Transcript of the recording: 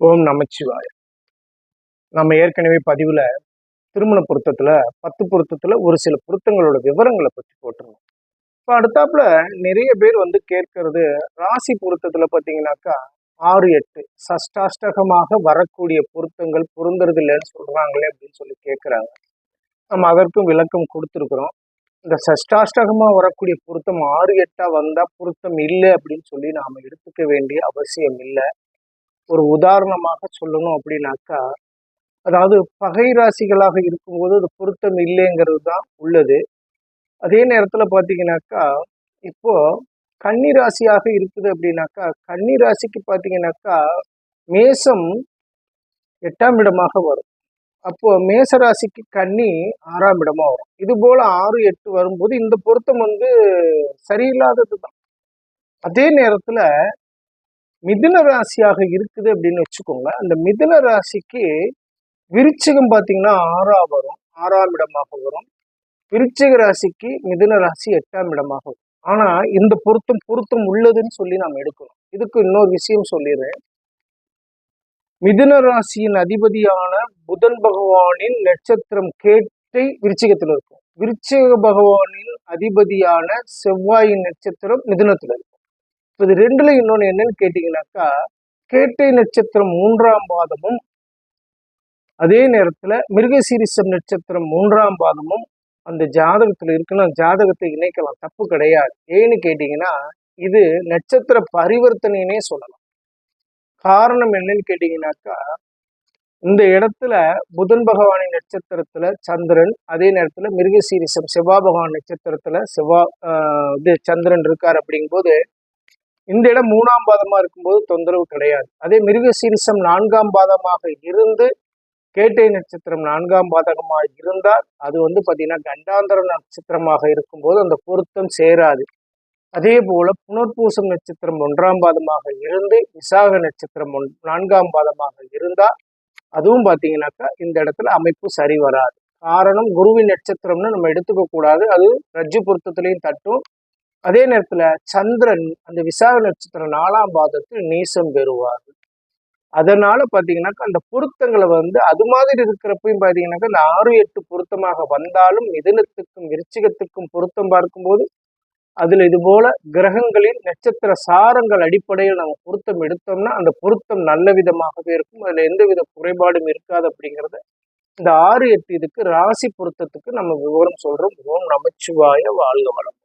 ஓம் நமச்சிவாய. நம்ம ஏற்கனவே பதிவில் திருமண பொருத்தத்தில் பத்து பொருத்தத்தில் ஒரு சில பொருத்தங்களோட விவரங்களை பற்றி போட்டிருந்தோம். இப்போ அடுத்தாப்புல நிறைய பேர் வந்து கேட்கறது ராசி பொருத்தத்தில் பார்த்தீங்கன்னாக்கா ஆறு எட்டு சஷ்டாஷ்டகமாக வரக்கூடிய பொருத்தங்கள் பொருந்துறது இல்லைன்னு சொல்கிறாங்களே அப்படின்னு சொல்லி கேட்குறாங்க நம்ம அதற்கும் விளக்கம் கொடுத்துருக்குறோம். இந்த சஷ்டாஷ்டகமாக வரக்கூடிய பொருத்தம் ஆறு எட்டாக வந்தால் பொருத்தம் இல்லை அப்படின்னு சொல்லி நாம் எடுத்துக்க வேண்டிய அவசியம் இல்லை. ஒரு உதாரணமாக சொல்லணும் அப்படின்னாக்கா அதாவது பகை ராசிகளாக இருக்கும்போது அது பொருத்தம் இல்லைங்கிறது தான் உள்ளது. அதே நேரத்தில் பார்த்தீங்கன்னாக்கா இப்போ கன்னி ராசியாக இருக்குது அப்படின்னாக்கா கன்னி ராசிக்கு பார்த்தீங்கன்னாக்கா மேசம் எட்டாம் இடமாக வரும். அப்போ மேச ராசிக்கு கன்னி ஆறாம் இடமா வரும். இது போல ஆறு எட்டு வரும்போது இந்த பொருத்தம் வந்து சரியில்லாதது தான். அதே நேரத்தில் மிதுன ராசியாக இருக்குது அப்படின்னு வச்சுக்கோங்க. அந்த மிதுன ராசிக்கு விருச்சிகம் பார்த்தீங்கன்னா ஆறாம் வரும் ஆறாம் இடமாக வரும். விருச்சிக ராசிக்கு மிதுன ராசி எட்டாம் இடமாக வரும். ஆனா இந்த பொருத்தம் பொருத்தம் உள்ளதுன்னு சொல்லி நாம் எடுக்கணும். இதுக்கு இன்னொரு விஷயம் சொல்லிடுறேன். மிதுன ராசியின் அதிபதியான புதன் பகவானின் நட்சத்திரம் கேட்டை விருச்சிகத்தில் இருக்கும். விருச்சிக பகவானின் அதிபதியான செவ்வாயின் நட்சத்திரம் மிதுனத்தில் இருக்கும் இது ரெண்டுல இன்னொன்று என்னன்னு கேட்டீங்கன்னாக்கா கேட்டை நட்சத்திரம் மூன்றாம் பாதமும் அதே நேரத்தில் மிருகசீரிசம் நட்சத்திரம் மூன்றாம் பாதமும் அந்த ஜாதகத்தில் இருக்குன்னா ஜாதகத்தை இணைக்கலாம். தப்பு கிடையாது. ஏன்னு கேட்டிங்கன்னா இது நட்சத்திர பரிவர்த்தனைனே சொல்லலாம். காரணம் என்னன்னு கேட்டிங்கனாக்கா இந்த இடத்துல புதன் பகவானின் நட்சத்திரத்துல சந்திரன் அதே நேரத்துல மிருகசீரிசம் செவ்வா பகவான் நட்சத்திரத்துல செவ்வா இது சந்திரன் இருக்கார் அப்படிங்கும்போது இந்த இடம் மூணாம் பாதமாக இருக்கும்போது தொந்தரவு கிடையாது. அதே மிருக சீரிசம் நான்காம் பாதமாக இருந்து கேட்டை நட்சத்திரம் நான்காம் பாதகமாக இருந்தால் அது வந்து பார்த்தீங்கன்னா கண்டாந்தர நட்சத்திரமாக இருக்கும்போது அந்த பொருத்தம் சேராது. அதே போல புனர்பூசம் நட்சத்திரம் ஒன்றாம் பாதமாக இருந்து விசாக நட்சத்திரம் ஒன் நான்காம் பாதமாக இருந்தால் அதுவும் பார்த்தீங்கன்னாக்கா இந்த இடத்துல அமைப்பு சரி வராது. காரணம் குருவின் நட்சத்திரம்னு நம்ம எடுத்துக்க கூடாது அது ரஜ்ஜு பொருத்தத்திலையும் தட்டும். அதே நேரத்துல சந்திரன் அந்த விசாக நட்சத்திரம் நாலாம் பாதத்தில் நீசம் பெறுவார். அதனால பாத்தீங்கன்னாக்கா அந்த பொருத்தங்களை வந்து அது மாதிரி இருக்கிறப்பையும் பாத்தீங்கன்னாக்கா இந்த ஆறு எட்டு பொருத்தமாக வந்தாலும் மிதனத்துக்கும் விருச்சிகத்துக்கும் பொருத்தம் பார்க்கும்போது அதுல இது போல கிரகங்களின் நட்சத்திர சாரங்கள் அடிப்படையில் நம்ம பொருத்தம் எடுத்தோம்னா அந்த பொருத்தம் நல்ல விதமாகவே இருக்கும். அதுல எந்த வித குறைபாடும் இருக்காது அப்படிங்கிறத இந்த ஆறு எட்டு இதுக்கு ராசி பொருத்தத்துக்கு நம்ம விவரம் சொல்றோம். ஓம் நமச்சிவாய வாழ்க வளம்